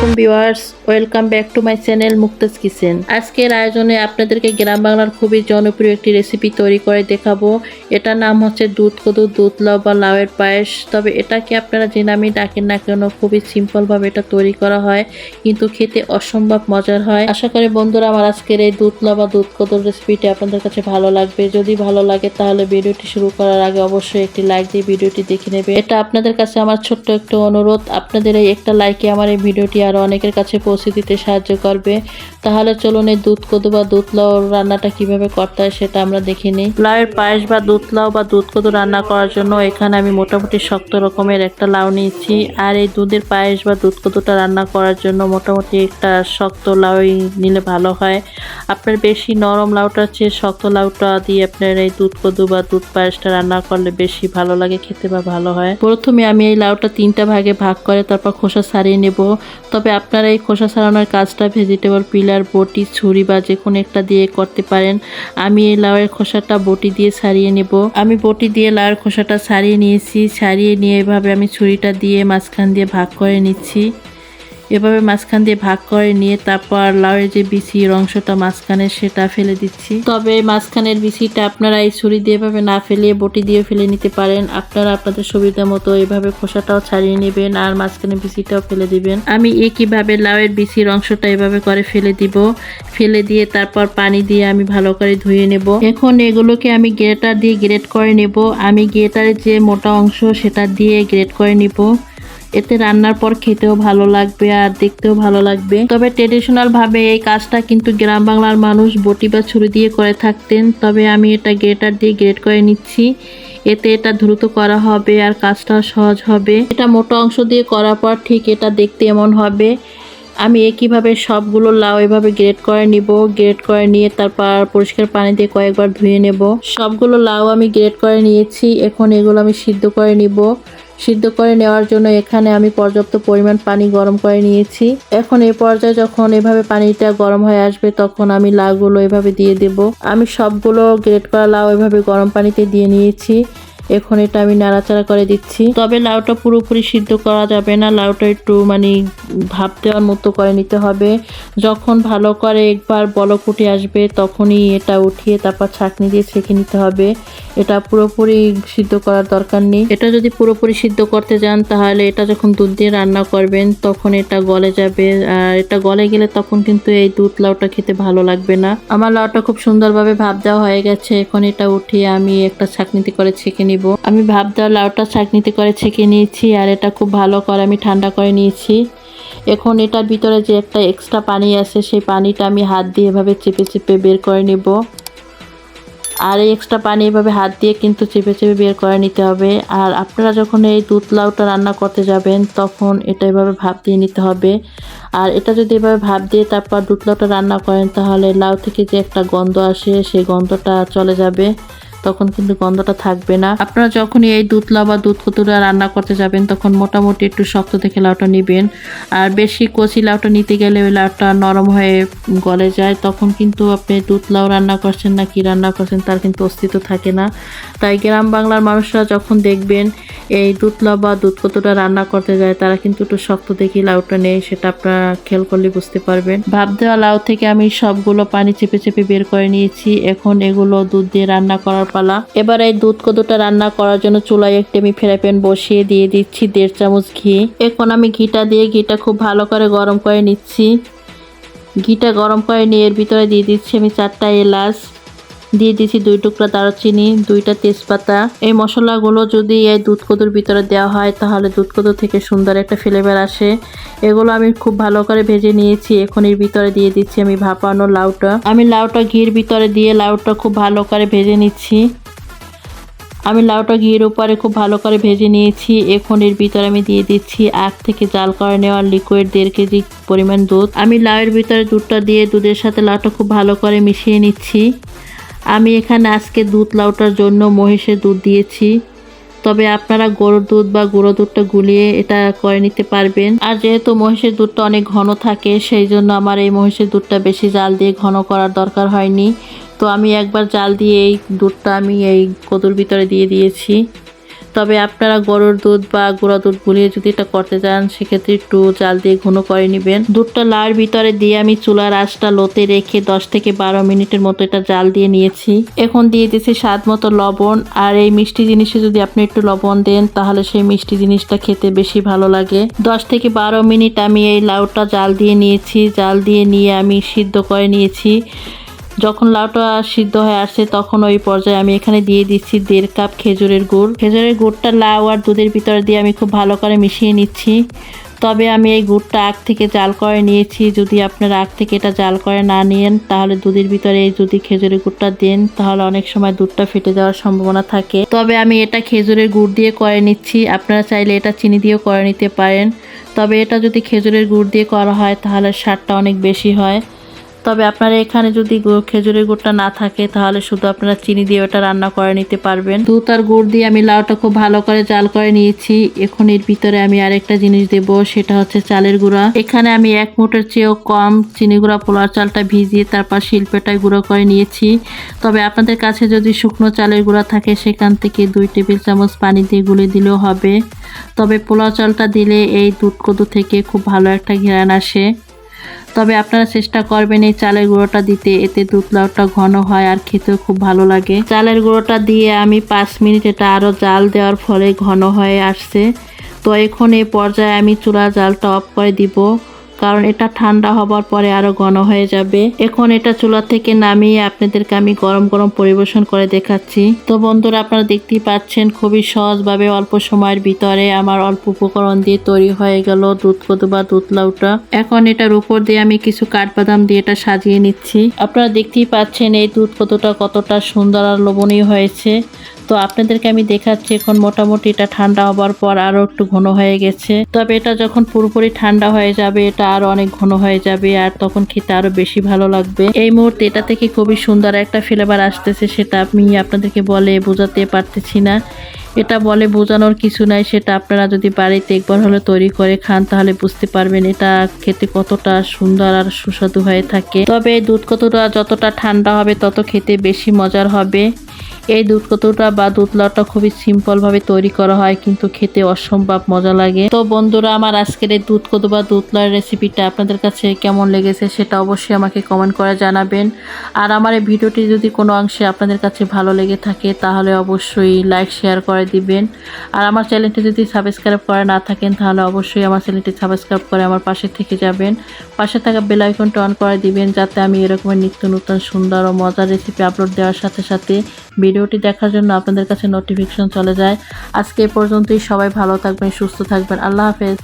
আলাইকুম viewers, welcome back to my channel Muktaj kitchen. আজকের আয়োজনে আপনাদেরকে গ্রাম বাংলার খুবই জনপ্রিয় একটি রেসিপি তৈরি করে দেখাবো। এটার নাম হচ্ছে দুধ কদু, দুধ লাউ বা লাউয়ের পায়েস। তবে এটাকে আপনারা যে নামই ডাকেন না কেন, খুবই সিম্পলভাবে এটা তৈরি করা হয়, কিন্তু খেতে অসম্ভব মজার হয়। আশা করি বন্ধুরা, আমার আজকের এই দুধ লাউ বা দুধ কদুর রেসিপিটি আপনাদের কাছে ভালো লাগবে। যদি ভালো লাগে, তাহলে ভিডিওটি শুরু করার আগে অবশ্যই একটি লাইক দিয়ে ভিডিওটি দেখে নেবে এটা আপনাদের কাছে আমার ছোট্ট একটা অনুরোধ। আপনাদের এই একটা লাইকে আমার এই ভিডিওটি আরও অনেকের কাছে পৌঁছে দিতে সাহায্য করবে। তাহলে চলুন এই দুধ কদু বা দুধ লাউ রান্নাটা কীভাবে করতে হয় সেটা আমরা দেখে নিই। লাউয়ের পায়েস বা দুধ লাউ বা দুধ কদু রান্না করার জন্য এখানে আমি মোটামুটি শক্ত রকমের একটা লাউ নিয়েছি। আর এই দুধের পায়েস বা দুধ কদুটা রান্না করার জন্য মোটামুটি একটা শক্ত লাউই নিলে ভালো হয়। আপনার বেশি নরম লাউটা চেয়ে শক্ত লাউটা দিয়ে আপনার এই দুধ কদু বা দুধ পায়েসটা রান্না করলে বেশি ভালো লাগে, খেতে বা ভালো হয়। প্রথমে আমি এই লাউটা তিনটা ভাগে ভাগ করে তারপর খোসা ছাড়িয়ে নেব। তবে আপনারা এই খোসা ছাড়ানোর কাজটা ভেজিটেবল পিলার বটি, ছুরি বা যে কোনো একটা দিয়ে করতে পারেন। আমি এই লাউয়ের খোসাটা বটি দিয়ে ছাড়িয়ে নেব। আমি বটি দিয়ে লাউয়ের খোসাটা ছাড়িয়ে নিয়েছি। ছাড়িয়ে নিয়ে এভাবে আমি ছুরিটা দিয়ে মাঝখান দিয়ে ভাগ করে নিচ্ছি। এভাবে মাঝখান দিয়ে ভাগ করে নিয়ে তারপর লাউয়ের যে বিচির অংশটা মাঝখানে সেটা ফেলে দিচ্ছি। তবে মাঝখানের বিচিটা আপনারা এই ছুরি দিয়ে এভাবে না ফেলিয়ে বটি দিয়ে ফেলে নিতে পারেন। আপনারা আপনাদের সুবিধা মতো এভাবে খোসাটাও ছাড়িয়ে নেবেন আর মাঝখানে বিচিটাও ফেলে দিবেন। আমি একইভাবে লাউয়ের বিচির অংশটা এভাবে করে ফেলে দিব। ফেলে দিয়ে তারপর পানি দিয়ে আমি ভালো করে ধুয়ে নেব। এখন এগুলোকে আমি গ্রেটার দিয়ে গ্রেট করে নেব। আমি গ্রেটারের যে মোটা অংশ সেটা দিয়ে গ্রেট করে নিব। এতে রান্নার পর খেতেও ভালো লাগবে আর দেখতেও ভালো লাগবে। তবে ট্রেডিশনাল ভাবে এই কাজটা কিন্তু গ্রাম বাংলার মানুষ বটি বা ছুরি দিয়ে করে থাকতেন। তবে আমি এটা গ্রেটার দিয়ে গ্রেট করে নিচ্ছি। এতে এটা দ্রুত করা হবে আর কাজটাও সহজ হবে। এটা মোটা অংশ দিয়ে করার পর ঠিক এটা দেখতে এমন হবে। আমি একইভাবে সবগুলো লাউ এভাবে গ্রেট করে নিব গ্রেট করে নিয়ে তারপর পরিষ্কার পানি দিয়ে কয়েকবার ধুয়ে নেব। সবগুলো লাউ আমি গ্রেট করে নিয়েছি। এখন এগুলো আমি সিদ্ধ করে নিব। সিদ্ধ করে নেওয়ার জন্য এখানে আমি পর্যাপ্ত পরিমাণ পানি গরম করে নিয়েছি। এখন এই পর্যায়ে যখন এভাবে পানিটা গরম হয়ে আসবে, তখন আমি লাউগুলো এভাবে দিয়ে দেব। আমি সবগুলো গ্রেট করা লাউ এভাবে গরম পানিতে দিয়ে নিয়েছি। এখন এটা আমি নাড়াচাড়া করে দিচ্ছি। তবে লাউটা পুরোপুরি সিদ্ধ করা যাবে না, লাউটা একটু মানে ভাপ দেওয়ার মতো করে নিতে হবে। যখন ভালো করে একবার বলক উঠে আসবে, তখনই এটা উঠিয়ে তারপর ছাঁকনি দিয়ে ছেঁকে নিতে হবে। এটা পুরোপুরি সিদ্ধ করার দরকার নেই। এটা যদি পুরোপুরি সিদ্ধ করতে যান, তাহলে এটা যখন দুধ দিয়ে রান্না করবেন, তখন এটা গলে যাবে। আর এটা গলে গেলে তখন কিন্তু এই দুধ লাউটা খেতে ভালো লাগবে না। আমার লাউটা খুব সুন্দরভাবে ভাপ দেওয়া হয়ে গেছে। এখন এটা উঠিয়ে আমি একটা ছাঁকনিতে করে ছেঁকে নিব। আমি ভাপ দেওয়া লাউটা ছাঁকনিতে করে ছেঁকে নিয়েছি, আর এটা খুব ভালো করে আমি ঠান্ডা করে নিয়েছি। এখন এটার ভিতরে যে একটা এক্সট্রা পানি আছে, সেই পানিটা আমি হাত দিয়ে এভাবে চেপে চেপে বের করে নেব। আর এই এক্সট্রা পানি এভাবে হাত দিয়ে কিন্তু চেপে চেপে বের করে নিতে হবে। আর আপনারা যখন এই দুধ লাউটা রান্না করতে যাবেন, তখন এটা এভাবে ভাপ দিয়ে নিতে হবে। আর এটা যদি এভাবে ভাপ দিয়ে তারপর দুধ লাউটা রান্না করেন, তাহলে লাউ থেকে যে একটা গন্ধ আসে, সেই গন্ধটা চলে যাবে। তখন কিন্তু গন্ধটা থাকবে না। আপনারা যখনই এই দুধ লাউ বা দুধ কতুরা রান্না করতে যাবেন, তখন মোটামুটি একটু শক্ত দেখে লাউটা নেবেন। আর বেশি কচি লাউটা নিতে গেলে ওই লাউটা নরম হয়ে গলে যায়, তখন কিন্তু আপনি দুধ লাউ রান্না করছেন না, কি রান্না করছেন তার কিন্তু অস্তিত্ব থাকে না। তাই গ্রাম বাংলার মানুষরা যখন দেখবেন এই দুধ লাউ বা দুধ কতটা রান্না করতে যায়, তারা কিন্তু একটু শক্ত দেখি লাউটা নেই সেটা আপনারা খেয়াল করলে বুঝতে পারবেন। ভাব দেওয়া লাউ থেকে আমি সবগুলো পানি চেপে চেপে বের করে নিয়েছি। এখন এগুলো দুধ দিয়ে রান্না করার পালা এবার এই দুধ কদুটা রান্না করার জন্য চুলায় একটি আমি ফ্রাই প্যান বসিয়ে দিয়ে দিচ্ছি দেড় চামচ ঘি। এখন আমি ঘিটা দিয়ে ঘিটা খুব ভালো করে গরম করে নিচ্ছি। ঘিটা গরম করে নিয়ে এর ভিতরে দিয়ে দিচ্ছি আমি চারটা এলাচ। দিয়ে দিচ্ছি দুই টুকরা দারুচিনি, দুইটা তেজপাতা। এই মশলাগুলো যদি এই দুধ কদুর ভিতরে দেওয়া হয়, তাহলে দুধ কদু থেকে সুন্দর একটা ফ্লেভার আসে। এগুলো আমি খুব ভালো করে ভেজে নিয়েছি, এখন এর ভিতরে দিয়ে দিচ্ছি আমি ভাপানো লাউটা। আমি লাউটা ঘির ভিতরে দিয়ে লাউটা খুব ভালো করে ভেজে নিচ্ছি। আমি লাউটা ঘির উপরে খুব ভালো করে ভেজে নিয়েছি, এখন এর ভিতরে আমি দিয়ে দিচ্ছি আখ থেকে জাল করে নেওয়া লিকুইড দেড় কেজি পরিমাণ দুধ। আমি লাউয়ের ভিতরে দুধটা দিয়ে দুধের সাথে লাউটা খুব ভালো করে মিশিয়ে নিচ্ছি। আমি এখানে আজকে দুধ লাউটার জন্য মহিষের দুধ দিয়েছি। তবে আপনারা গরুর দুধ বা গুঁড়ো দুধটা গুলিয়ে এটা করে নিতে পারবেন। আর যেহেতু মহিষের দুধটা অনেক ঘন থাকে, সেই জন্য আমার এই মহিষের দুধটা বেশি জাল দিয়ে ঘন করার দরকার হয়নি। তো আমি একবার জাল দিয়ে এই দুধটা আমি এই কদুর ভিতরে দিয়ে দিয়েছি। তবে আপনারা গরুর দুধ বা গুঁড়া দুধ গুলিয়ে যদি এটা করতে চান, সেক্ষেত্রে একটু জাল দিয়ে ঘন করে নেবেন। দুধটা লাউর ভিতরে দিয়ে আমি চুলার আঁচটা লোতে রেখে দশ থেকে বারো মিনিটের মতো এটা জাল দিয়ে নিয়েছি। এখন দিয়ে দিয়েছি স্বাদ মতো লবণ। আর এই মিষ্টি জিনিসে যদি আপনি একটু লবণ দেন, তাহলে সেই মিষ্টি জিনিসটা খেতে বেশি ভালো লাগে। দশ থেকে বারো মিনিট আমি এই লাউটা জাল দিয়ে নিয়েছি। জাল দিয়ে নিয়ে আমি সিদ্ধ করে নিয়েছি। যখন লাউটা সিদ্ধ হয়ে আসছে তখন ওই পর্যায়ে আমি এখানে দিয়ে দিচ্ছি দেড় কাপ খেজুরের গুড়। খেজুরের গুড়টা লাউ আর দুধের ভিতরে দিয়ে আমি খুব ভালো করে মিশিয়ে নিচ্ছি। তবে আমি এই গুড়টা আগ থেকে জাল করে নিয়েছি। যদি আপনারা আগ থেকে এটা জাল করে না নিয়েন, তাহলে দুধের ভিতরে যদি খেজুরের গুড়টা দেন, তাহলে অনেক সময় দুধটা ফেটে যাওয়ার সম্ভাবনা থাকে। তবে আমি এটা খেজুরের গুড় দিয়ে করে নিচ্ছি। আপনারা চাইলে এটা চিনি দিয়েও করে নিতে পারেন। তবে এটা যদি খেজুরের গুড় দিয়ে করা হয়, তাহলে স্বাদটা অনেক বেশি হয়। তবে আপনারা এখানে যদি খেজুরের গুড়টা না থাকে, তাহলে শুধু আপনারা চিনি দিয়ে ওটা রান্না করে নিতে পারবেন। দুধ আর গুড় দিয়ে আমি লাউটা খুব ভালো করে চাল করে নিয়েছি। এখন এর ভিতরে আমি আরেকটা জিনিস দেব, সেটা হচ্ছে চালের গুঁড়া। এখানে আমি এক মুঠের চেয়েও কম চিনি গুঁড়া পোলার চালটা ভিজিয়ে তারপর শিল্পেটায় গুঁড়ো করে নিয়েছি। তবে আপনাদের কাছে যদি শুকনো চালের গুঁড়া থাকে, সেখান থেকে দুই টেবিল চামচ পানি দিয়ে গুলে দিলেও হবে। তবে পোলাও চালটা দিলে এই দুধ কদু থেকে খুব ভালো একটা ঘেরান আসে। তবে আপনারা চেষ্টা করবেন এই চালের গুঁড়োটা দিতে। এতে দুধ লাউটা ঘন হয় আর খেতেও খুব ভালো লাগে। চালের গুঁড়োটা দিয়ে আমি পাঁচ মিনিট এটা আরও জাল দেওয়ার ফলে ঘন হয়ে আসছে। তো এখন এই পর্যায়ে আমি চুলা জালটা অফ করে দিব। কারণ এটা ঠান্ডা হবার পরে আরও ঘন হয়ে যাবে। এখন এটা চুলা থেকে নামিয়ে আপনাদেরকে আমি গরম গরম পরিবেশন করে দেখাচ্ছি। তো বন্ধুরা, আপনারা দেখতেই পাচ্ছেন খুবই সহজভাবে অল্প সময়ের ভিতরে আমার অল্প উপকরণ দিয়ে তৈরি হয়ে গেল দুধ কদু বা দুধ লাউটা। এখন এটার উপর দিয়ে আমি কিছু কাঠবাদাম দিয়ে এটা সাজিয়ে নিচ্ছি। আপনারা দেখতেই পাচ্ছেন এই দুধ কদুটা কতটা সুন্দর আর লোভনীয় হয়েছে। তো আপনাদেরকে আমি দেখাচ্ছি, এখন মোটামুটি এটা ঠান্ডা হবার পর আরও একটু ঘন হয়ে গেছে। তবে এটা যখন পুরোপুরি ঠান্ডা হয়ে যাবে, এটা আরও অনেক ঘন হয়ে যাবে আর তখন খেতে আরও বেশি ভালো লাগবে। এই মুহূর্তে এটা থেকে খুবই সুন্দর একটা ফ্লেভার আসতেছে, সেটা আমি আপনাদেরকে বলে বোঝাতে পারতেছি না। এটা বলে বোঝানোর কিছু নাই, সেটা আপনারা যদি বাড়িতে একবার হলে তৈরি করে খান, তাহলে বুঝতে পারবেন এটা খেতে কতটা সুন্দর আর সুস্বাদু হয়ে থাকে। তবে দুধ কতটা যতটা ঠান্ডা হবে, তত খেতে বেশি মজার হবে। এই দুধ বা দুধ লাউটা খুবই সিম্পল ভাবে তৈরি করা হয়, কিন্তু খেতে অসম্ভব মজা লাগে। তো বন্ধুরা, আমার আজকের এই দুধ কদু বা দুধ লাউয়ের রেসিপিটা আপনাদের কাছে কেমন লেগেছে সেটা অবশ্যই আমাকে কমেন্ট করে জানাবেন। আর আমার এই ভিডিওটি যদি কোনো অংশে আপনাদের কাছে ভালো লেগে থাকে, তাহলে অবশ্যই লাইক শেয়ার করে দিবেন। আর আমার চ্যানেলটি যদি সাবস্ক্রাইব করে না থাকেন, তাহলে অবশ্যই আমার চ্যানেলটি সাবস্ক্রাইব করে আমার পাশে থেকে যাবেন। পাশে থাকা বেল আইকনটা অন করে দিবেন, যাতে আমি এরকমের নিত্য নতুন সুন্দর ও মজার রেসিপি আপলোড দেওয়ার সাথে সাথে ভিডিওটি দেখার জন্য আপনাদের কাছে নোটিফিকেশন চলে যায়। আজকে এ পর্যন্তই। সবাই ভালো থাকবেন, সুস্থ থাকবেন। আল্লাহ হাফেজ।